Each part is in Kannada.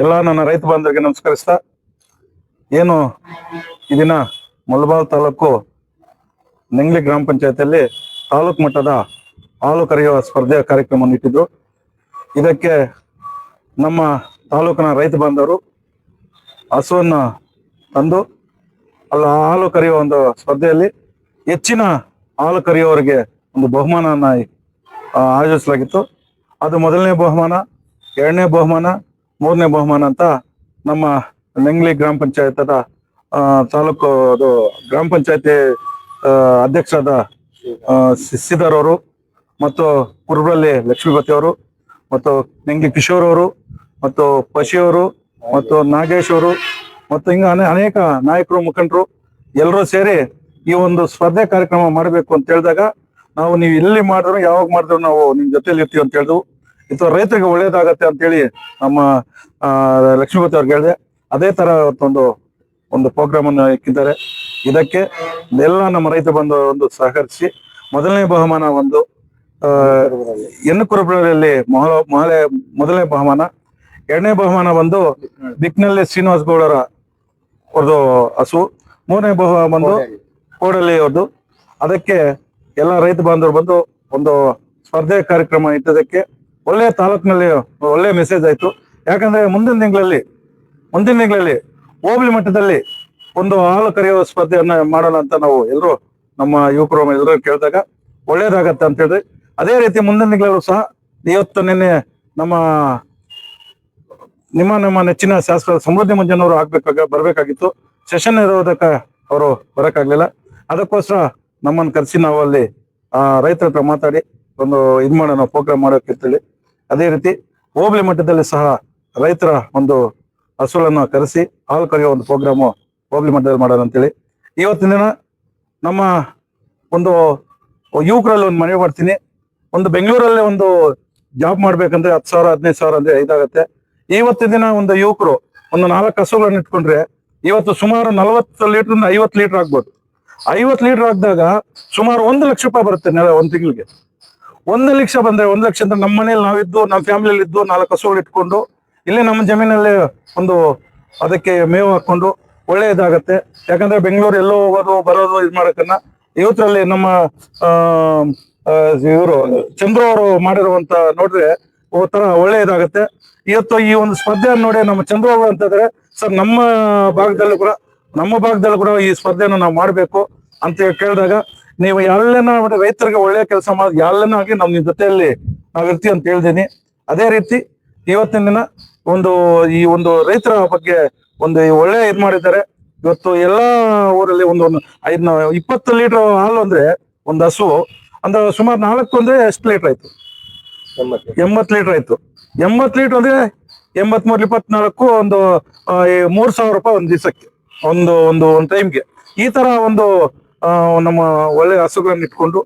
ಎಲ್ಲ ನನ್ನ ರೈತ ಬಾಂಧವರಿಗೆ ನಮಸ್ಕರಿಸ್ತಾ, ಏನು ಈ ದಿನ ಮುಳಬಾಲ್ ತಾಲೂಕು ನೆಂಗ್ಲಿ ಗ್ರಾಮ ಪಂಚಾಯತಿಯಲ್ಲಿ ತಾಲೂಕು ಮಟ್ಟದ ಹಾಲು ಕರೆಯುವ ಸ್ಪರ್ಧೆಯ ಕಾರ್ಯಕ್ರಮವನ್ನು ಇಟ್ಟಿದ್ರು. ಇದಕ್ಕೆ ನಮ್ಮ ತಾಲೂಕಿನ ರೈತ ಬಾಂಧವರು ಹಸುವನ್ನು ತಂದು, ಅಲ್ಲ ಹಾಲು ಕರೆಯುವ ಒಂದು ಸ್ಪರ್ಧೆಯಲ್ಲಿ ಹೆಚ್ಚಿನ ಹಾಲು ಕರೆಯುವವರಿಗೆ ಒಂದು ಬಹುಮಾನವನ್ನು ಆಯೋಜಿಸಲಾಗಿತ್ತು. ಅದು ಮೊದಲನೇ ಬಹುಮಾನ, ಎರಡನೇ ಬಹುಮಾನ ಮೂರನೇ ಬಹುಮಾನ ಅಂತ ನಮ್ಮ ನೆಂಗ್ಲಿ ಗ್ರಾಮ ಪಂಚಾಯತದ ತಾಲೂಕು ಅದು ಗ್ರಾಮ ಪಂಚಾಯತಿ ಅಧ್ಯಕ್ಷರಾದ ಸಿದ್ದರ್ ಅವರು ಮತ್ತು ಕುರುಬರಲ್ಲಿ ಲಕ್ಷ್ಮೀಪತಿ ಅವರು ಮತ್ತು ನೆಂಗ್ಲಿ ಕಿಶೋರ್ ಅವರು ಮತ್ತು ಪಶಿಯವರು ಮತ್ತು ನಾಗೇಶ್ ಅವರು ಮತ್ತು ಹಿಂಗ ಅನೇ- ಅನೇಕ ನಾಯಕರು, ಮುಖಂಡರು ಎಲ್ಲರೂ ಸೇರಿ ಈ ಒಂದು ಸ್ಪರ್ಧೆ ಕಾರ್ಯಕ್ರಮ ಮಾಡಬೇಕು ಅಂತ ಹೇಳಿದಾಗ ನಾವು ನೀವು ಎಲ್ಲಿ ಮಾಡಿದ್ರು, ಯಾವಾಗ ಮಾಡಿದ್ರು ನಾವು ನಿಮ್ ಜೊತೆಲಿ ಇರ್ತೀವಿ ಅಂತ ಹೇಳಿದ್ವು ಇದು ರೈತರಿಗೆ ಒಳ್ಳೇದಾಗತ್ತೆ ಅಂತೇಳಿ ನಮ್ಮ ಲಕ್ಷ್ಮೀಪತಿ ಅವ್ರಿಗೆ ಹೇಳಿದೆ ಅದೇ ತರ ಒಂದು ಒಂದು ಪ್ರೋಗ್ರಾಮ್ ಅನ್ನು ಇಕ್ಕಿದ್ದಾರೆ. ಇದಕ್ಕೆ ಎಲ್ಲ ನಮ್ಮ ರೈತ ಬಂದು ಒಂದು ಸಹಕರಿಸಿ ಮೊದಲನೇ ಬಹುಮಾನ ಒಂದು ಹೆಣ್ಣು ಕುರುಬರಲ್ಲಿ ಮೊಹಲ ಮೊಹಲೆ ಮೊದಲನೇ ಬಹುಮಾನ. ಎರಡನೇ ಬಹುಮಾನ ಬಂದು ದಿಕ್ನಲ್ಲಿ ಶ್ರೀನಿವಾಸ್ ಗೌಡರ ಅವ್ರದ್ದು ಹಸು. ಮೂರನೇ ಬಹುಮಾನ ಬಂದು ಕೋಡಲ್ಲಿ ಅವ್ರದ್ದು. ಅದಕ್ಕೆ ಎಲ್ಲ ರೈತ ಬಾಂಧವರು ಬಂದು ಒಂದು ಸ್ಪರ್ಧೆ ಕಾರ್ಯಕ್ರಮ ಇಟ್ಟದಕ್ಕೆ ಒಳ್ಳೆ ತಾಲೂಕಿನಲ್ಲಿ ಒಳ್ಳೆ ಮೆಸೇಜ್ ಆಯ್ತು. ಯಾಕಂದ್ರೆ ಮುಂದಿನ ತಿಂಗಳಲ್ಲಿ ಮುಂದಿನ ತಿಂಗಳಲ್ಲಿ ಹೋಬಳಿ ಮಟ್ಟದಲ್ಲಿ ಒಂದು ಹಾಲು ಕರೆಯುವ ಸ್ಪರ್ಧೆಯನ್ನು ಮಾಡೋಣ ಅಂತ ನಾವು ಎಲ್ಲರೂ ನಮ್ಮ ಯುವಕರು ಎಲ್ಲರೂ ಕೇಳಿದಾಗ ಒಳ್ಳೇದಾಗತ್ತೆ ಅಂತ ಅದೇ ರೀತಿ ಮುಂದಿನ ತಿಂಗಳಲ್ಲೂ ಸಹ ಇವತ್ತು ನಿನ್ನೆ ನಮ್ಮ ನಿಮ್ಮ ನಮ್ಮ ನೆಚ್ಚಿನ ಶಾಸಕ ಸಮೃದ್ಧಿ ಮಂಜನವರು ಆಗ್ಬೇಕಾಗ, ಬರಬೇಕಾಗಿತ್ತು. ಸೆಷನ್ ಇರೋದಕ್ಕೆ ಅವರು ಬರೋಕ್ಕಾಗಲಿಲ್ಲ. ಅದಕ್ಕೋಸ್ಕರ ನಮ್ಮನ್ನು ಕರೆಸಿ ನಾವು ಅಲ್ಲಿ ರೈತರ ಹತ್ರ ಮಾತಾಡಿ ಒಂದು ಇದು ಮಾಡೋಣ ಪ್ರೋಗ್ರಾಮ್ ಮಾಡೋಕ್ಕಿರ್ತೇಳಿ ಅದೇ ರೀತಿ ಹೋಬಳಿ ಮಟ್ಟದಲ್ಲಿ ಸಹ ರೈತರ ಒಂದು ಹಸುಗಳನ್ನು ಕರೆಸಿ ಹಾಲು ಕರೆಯುವ ಒಂದು ಪ್ರೋಗ್ರಾಮು ಹೋಬಳಿ ಮಟ್ಟದಲ್ಲಿ ಮಾಡೋಣ ಅಂತೇಳಿ. ಇವತ್ತಿನ ದಿನ ನಮ್ಮ ಒಂದು ಯುವಕರಲ್ಲಿ ಒಂದು ಮನವಿ ಮಾಡ್ತೀನಿ. ಒಂದು ಬೆಂಗಳೂರಲ್ಲಿ ಒಂದು ಜಾಬ್ ಮಾಡ್ಬೇಕಂದ್ರೆ ಹತ್ತು ಸಾವಿರ, ಹದಿನೈದು ಸಾವಿರ ಅಂದ್ರೆ ಇದಾಗತ್ತೆ ಇವತ್ತಿನ ದಿನ ಒಂದು ಯುವಕರು ಒಂದು ನಾಲ್ಕು ಹಸುಗಳನ್ನು ಇಟ್ಕೊಂಡ್ರೆ ಇವತ್ತು ಸುಮಾರು ನಲವತ್ತು ಲೀಟರ್ ಐವತ್ತು ಲೀಟರ್ ಆಗ್ಬೋದು. ಐವತ್ತು ಲೀಟರ್ ಆಗ್ದಾಗ ಸುಮಾರು ಒಂದು ಲಕ್ಷ ರೂಪಾಯಿ ಬರುತ್ತೆ ನೆಲ ಒಂದು ತಿಂಗಳಿಗೆ. ಒಂದು ಲಕ್ಷ ಬಂದ್ರೆ ಒಂದು ಲಕ್ಷ ಅಂದ್ರೆ ನಮ್ಮ ಮನೇಲಿ ನಾವಿದ್ದು, ನಮ್ಮ ಫ್ಯಾಮಿಲಿಯಲ್ಲಿ ಇದ್ದು ನಾಲ್ಕು ಹಸುಗಳು ಇಟ್ಕೊಂಡು, ಇಲ್ಲೇ ನಮ್ಮ ಜಮೀನಲ್ಲಿ ಒಂದು ಅದಕ್ಕೆ ಮೇವು ಹಾಕೊಂಡು ಒಳ್ಳೆಯದಾಗತ್ತೆ. ಯಾಕಂದ್ರೆ ಬೆಂಗಳೂರು ಎಲ್ಲೋ ಹೋಗೋದು, ಬರೋದು ಇದು ಮಾಡಕ್ಕನ್ನ ಇವತ್ತರಲ್ಲಿ ನಮ್ಮ ಇವರು ಚಂದ್ರ ಅವರು ಮಾಡಿರುವಂತ ನೋಡಿದ್ರೆ ಒಂಥರ ಒಳ್ಳೆಯದಾಗತ್ತೆ. ಇವತ್ತು ಈ ಒಂದು ಸ್ಪರ್ಧೆಯನ್ನು ನೋಡಿ ನಮ್ಮ ಚಂದ್ರ ಅವರು ಅಂತಂದ್ರೆ ಸರ್, ನಮ್ಮ ಭಾಗದಲ್ಲೂ ಕೂಡ, ನಮ್ಮ ಭಾಗದಲ್ಲೂ ಕೂಡ ಈ ಸ್ಪರ್ಧೆಯನ್ನು ನಾವು ಮಾಡಬೇಕು ಅಂತ ಕೇಳಿದಾಗ ನೀವು ಎಲ್ಲನ ಮಾಡಿ ರೈತರಿಗೆ ಒಳ್ಳೆಯ ಕೆಲಸ ಮಾಡಿ ಎಲ್ಲನ ಆಗಿ ನಮ್ಮ ನಿಮ್ಮ ಜೊತೆಯಲ್ಲಿ ನಾವು ಇರ್ತೀವಿ ಅಂತ ಹೇಳ್ತೀನಿ ಅದೇ ರೀತಿ ಇವತ್ತಿನ ದಿನ ಒಂದು ಈ ಒಂದು ರೈತರ ಬಗ್ಗೆ ಒಂದು ಒಳ್ಳೆ ಇದು ಮಾಡಿದ್ದಾರೆ. ಇವತ್ತು ಎಲ್ಲಾ ಊರಲ್ಲಿ ಒಂದು ಒಂದು ಐದ್ ಇಪ್ಪತ್ತು ಲೀಟರ್ ಹಾಲು ಅಂದ್ರೆ ಒಂದು ಹಸು ಅಂದ್ರೆ ಸುಮಾರು ನಾಲ್ಕು ಅಂದ್ರೆ ಎಷ್ಟು ಲೀಟರ್ ಆಯ್ತು? ಎಂಬತ್ತು ಲೀಟರ್. ಆಯ್ತು. ಎಂಬತ್ತು ಲೀಟರ್ ಅಂದ್ರೆ ಎಂಬತ್ ಮೂರ್ ಇಪ್ಪತ್ನಾಲ್ಕು ಒಂದು ಮೂರ್ ಸಾವಿರ ರೂಪಾಯಿ ಒಂದು ದಿವಸಕ್ಕೆ ಒಂದು ಒಂದು ಒಂದು ಟೈಮ್ಗೆ ಈ ತರ ಒಂದು ನಮ್ಮ ಒಳ್ಳೆ ಹಸುಗಳನ್ನ ಇಟ್ಕೊಂಡು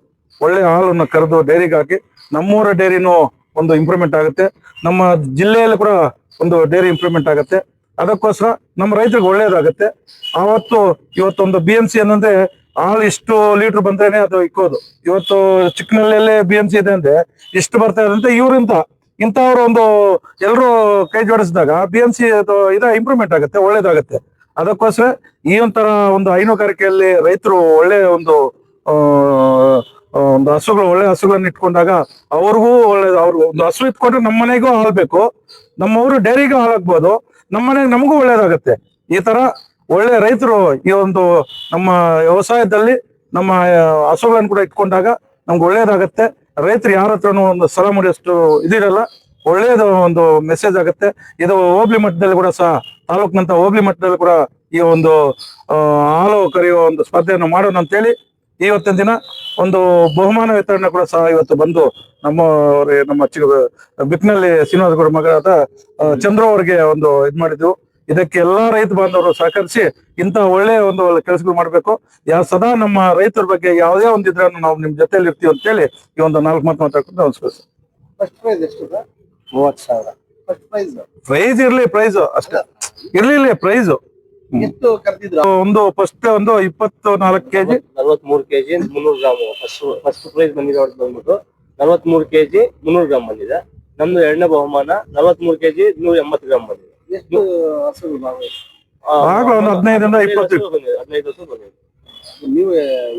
ಒಳ್ಳೆ ಹಾಲನ್ನು ಕರೆದು ಡೈರಿಗೆ ಹಾಕಿ ನಮ್ಮೂರ ಡೈರಿನೂ ಒಂದು ಇಂಪ್ರೂವ್ಮೆಂಟ್ ಆಗುತ್ತೆ. ನಮ್ಮ ಜಿಲ್ಲೆಯಲ್ಲಿ ಕೂಡ ಒಂದು ಡೈರಿ ಇಂಪ್ರೂವ್ಮೆಂಟ್ ಆಗುತ್ತೆ. ಅದಕ್ಕೋಸ್ಕರ ನಮ್ಮ ರೈತರಿಗೆ ಒಳ್ಳೇದಾಗುತ್ತೆ. ಆವತ್ತು ಇವತ್ತೊಂದು ಬಿ ಎಂ ಸಿ ಏನಂದ್ರೆ ಹಾಲು ಇಷ್ಟು ಲೀಟರ್ ಬಂದ್ರೇನೆ ಅದು ಇಕ್ಕೋದು. ಇವತ್ತು ಚಿಕ್ಕನಲ್ಲೇ ಬಿ ಎಂ ಸಿ ಇದೆ ಅಂದ್ರೆ ಇಷ್ಟು ಬರ್ತಾ ಇದೆ ಅಂತ ಇಂಥವ್ರ ಒಂದು ಎಲ್ಲರೂ ಕೈ ಜೋಡಿಸಿದಾಗ ಬಿ ಎಂ ಸಿ ಇದ ಇಂಪ್ರೂವ್ಮೆಂಟ್ ಆಗುತ್ತೆ, ಒಳ್ಳೇದಾಗುತ್ತೆ. ಅದಕ್ಕೋಸ್ಕರ ಈ ಒಂಥರ ಒಂದು ಹೈನುಗಾರಿಕೆಯಲ್ಲಿ ರೈತರು ಒಳ್ಳೆ ಒಂದು ಒಂದು ಹಸುಗಳು, ಒಳ್ಳೆ ಹಸುಗಳನ್ನ ಇಟ್ಕೊಂಡಾಗ ಅವ್ರಿಗೂ ಒಳ್ಳೆ ಅವ್ರ ಒಂದು ಹಸು ಇಟ್ಕೊಂಡ್ರೆ ನಮ್ಮ ಮನೆಗೂ ಹಾಳಬೇಕು ಬೇಕು ನಮ್ಮವರು ಡೈರಿಗೂ ಹಾಳಾಗ್ಬೋದು. ನಮ್ಮ ಮನೆಗೆ ನಮಗೂ ಒಳ್ಳೇದಾಗತ್ತೆ. ಈ ತರ ಒಳ್ಳೆ ರೈತರು ಈ ಒಂದು ನಮ್ಮ ವ್ಯವಸಾಯದಲ್ಲಿ ನಮ್ಮ ಹಸುಗಳನ್ನ ಹಸುಗಳನ್ನು ಕೂಡ ಇಟ್ಕೊಂಡಾಗ ನಮ್ಗೆ ಒಳ್ಳೇದಾಗತ್ತೆ. ರೈತರು ಯಾರ ಹತ್ರನೂ ಒಂದು ಸಲ ಮಾಡಿಯಷ್ಟು ಇದಿರಲ್ಲ. ಒಳ್ಳೇದು ಒಂದು ಮೆಸೇಜ್ ಆಗುತ್ತೆ. ಇದು ಹೋಬ್ಳಿ ಮಟ್ಟದಲ್ಲಿ ಕೂಡ ಸಹ ತಾಲೂಕಿನಂತ ಹೋಬಳಿ ಮಟ್ಟದಲ್ಲಿ ಕೂಡ ಈ ಒಂದು ಹಾಲು ಕರೆಯುವ ಒಂದು ಸ್ಪರ್ಧೆಯನ್ನು ಮಾಡೋಣ ಅಂತೇಳಿ ಇವತ್ತಿನ ದಿನ ಒಂದು ಬಹುಮಾನ ವಿತರಣೆ ಕೂಡ ಸಹ ಇವತ್ತು ಬಂದು ನಮ್ಮ ಅವ್ರಿಗೆ ನಮ್ಮ ಚಿ ಬಿಕ್ನಲ್ಲಿ ಶ್ರೀನಿವಾಸ ಗೌಡ ಮಗನಾದ ಚಂದ್ರ ಚಂದ್ರು ಅವರಿಗೆ ಒಂದು ಇದ್ ಮಾಡಿದ್ವು. ಇದಕ್ಕೆ ಎಲ್ಲಾ ರೈತ ಬಾಂಧವರು ಸಹಕರಿಸಿ ಇಂತ ಒಳ್ಳೆಯ ಒಂದು ಕೆಲಸಗಳು ಮಾಡಬೇಕು. ಯಾವ ಸದಾ ನಮ್ಮ ರೈತರ ಬಗ್ಗೆ ಯಾವುದೇ ಒಂದಿದ್ರೆ ನಾವು ನಿಮ್ ಜೊತೆಯಲ್ಲಿ ಇರ್ತೀವಿ ಅಂತೇಳಿ ಈ ಒಂದು ನಾಲ್ಕು ಮಾತು ಮಾತಾಡ್ಕೊಂಡು ನಮಸ್ಕಾರ ಸರ್ ಫಸ್ಟ್ ಪ್ರೈಸ್ ಎಷ್ಟು ಸರ್ ಮೂವತ್ತು ಸಾವಿರ. ಫಸ್ಟ್ ಪ್ರೈಸ್ ಪ್ರೈಸ್ ಇರ್ಲಿ ಪ್ರೈಸ್ ಅಷ್ಟೇ. ಇರ್ಲಿ ಇರ್ಲಿ ಪ್ರೈಸ್ ಎಷ್ಟು ಕರೆದಿದ್ರ? ಒಂದು ಫಸ್ಟ್ ಒಂದು ಇಪ್ಪತ್ತು ನಾಲ್ಕು ಕೆಜಿ ನಲವತ್ಮೂರು ಕೆಜಿ ಮುನ್ನೂರು ಗ್ರಾಮ್. ಫಸ್ಟ್ ಫಸ್ಟ್ ಪ್ರೈಸ್ ಬಂದಿದೆ ಅವ್ರದ್ದು ಬಂದ್ಬಿಟ್ಟು. ನಲವತ್ಮೂರು ಕೆಜಿ ಮುನ್ನೂರು ಗ್ರಾಮ್ ಬಂದಿದೆ. ನಮ್ದು ಎರಡನೇ ಬಹುಮಾನ ನಲವತ್ಮೂರು ಕೆಜಿ ನೂರ ಎಂಬತ್ತು ಗ್ರಾಮ್ ಬಂದಿದೆ. ಎಷ್ಟು ಹಸುಗಳು ಒಂದು ಹದಿನೈದರಿಂದ ಇಪ್ಪತ್ತು. ಹದಿನೈದು ವರ್ಷ ಬಂದಿದೆ. ನೀವು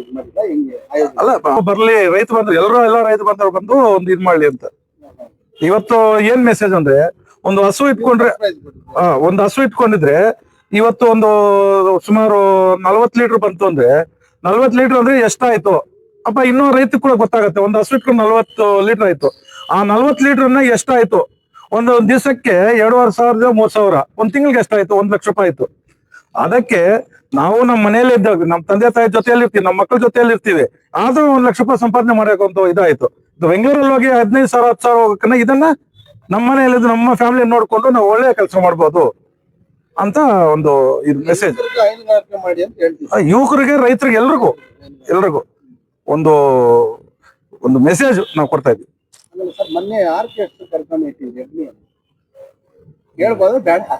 ಇದು ಮಾಡಿಲ್ಲ ಹಿಂಗೆ? ಅಲ್ಲ ಬರ್ಲಿ ರೈತ ಬಂದ್ರು ಎಲ್ಲರೂ ಎಲ್ಲ ರೈತ ಬಂದವ್ರು ಬಂದು ಒಂದು ಇದ್ ಮಾಡ್ಲಿ ಅಂತ. ಇವತ್ತು ಏನ್ ಮೆಸೇಜ್ ಅಂದ್ರೆ ಒಂದು ಹಸು ಇಟ್ಕೊಂಡ್ರೆ ಆ, ಒಂದು ಹಸು ಇಟ್ಕೊಂಡಿದ್ರೆ ಇವತ್ತು ಒಂದು ಸುಮಾರು ನಲ್ವತ್ ಲೀಟರ್ ಬಂತು ಅಂದ್ರೆ ನಲ್ವತ್ ಲೀಟರ್ ಅಂದ್ರೆ ಎಷ್ಟಾಯ್ತು? ಅಪ್ಪ ಇನ್ನೂ ರೈತ ಕೂಡ ಗೊತ್ತಾಗತ್ತೆ. ಒಂದು ಹಸು ಇಟ್ಕೊಂಡು ನಲ್ವತ್ತು ಲೀಟರ್ ಆಯ್ತು. ಆ ನಲ್ವತ್ ಲೀಟರ್ ಅನ್ನ ಎಷ್ಟಾಯ್ತು? ಒಂದು ದಿವಸಕ್ಕೆ ಎರಡೂವರೆ ಸಾವಿರದ ಮೂರ್ ಸಾವಿರ. ಒಂದ್ ತಿಂಗಳಿಗೆ ಎಷ್ಟಾಯ್ತು? ಒಂದ್ ಲಕ್ಷ ರೂಪಾಯಿ ಆಯ್ತು. ಅದಕ್ಕೆ ನಾವು ನಮ್ಮ ಮನೆಯಲ್ಲಿ ಇದ್ದಾಗ ನಮ್ಮ ತಂದೆ ತಾಯಿ ಜೊತೆಯಲ್ಲಿ ಇರ್ತೀವಿ ನಮ್ಮ ಮಕ್ಕಳ ಜೊತೆಯಲ್ಲಿ ಇರ್ತೀವಿ. ಆದ್ರೂ ಒಂದ್ ಲಕ್ಷ ರೂಪಾಯಿ ಸಂಪಾದನೆ ಮಾಡಬೇಕು ಅಂತ ಇದಾಯ್ತು. ಇದು ಬೆಂಗಳೂರಲ್ಲಿ ಹೋಗಿ ಹದಿನೈದು ಸಾವಿರ ಹತ್ತು ಸಾವಿರ ಹೋಗಕ್ಕನ್ನ ಇದನ್ನ ನಮ್ಮ ಮನೆಯಲ್ಲಿ ನಮ್ಮ ಫ್ಯಾಮಿಲಿ ನೋಡ್ಕೊಂಡು ನಾವು ಒಳ್ಳೆ ಕೆಲಸ ಮಾಡ್ಬೋದು ಅಂತ ಒಂದು ಇದು ಮೆಸೇಜ್ ಯುವಕರಿಗೆ ರೈತರಿಗೆ ಎಲ್ರಿಗೂ ಎಲ್ರಿಗೂ ಒಂದು ಒಂದು ಮೆಸೇಜ್ ನಾವು ಕೊಡ್ತಾ ಇದ್ವಿ. ಸರ್ ಮೊನ್ನೆ ಆರ್ಕೆಸ್ಟ್ರಾ ಕರ್ಕೊಂಡು ಇಟ್ಟಿದ್ವಿ ಹೇಳ್ಬೋದು ಬೇಡ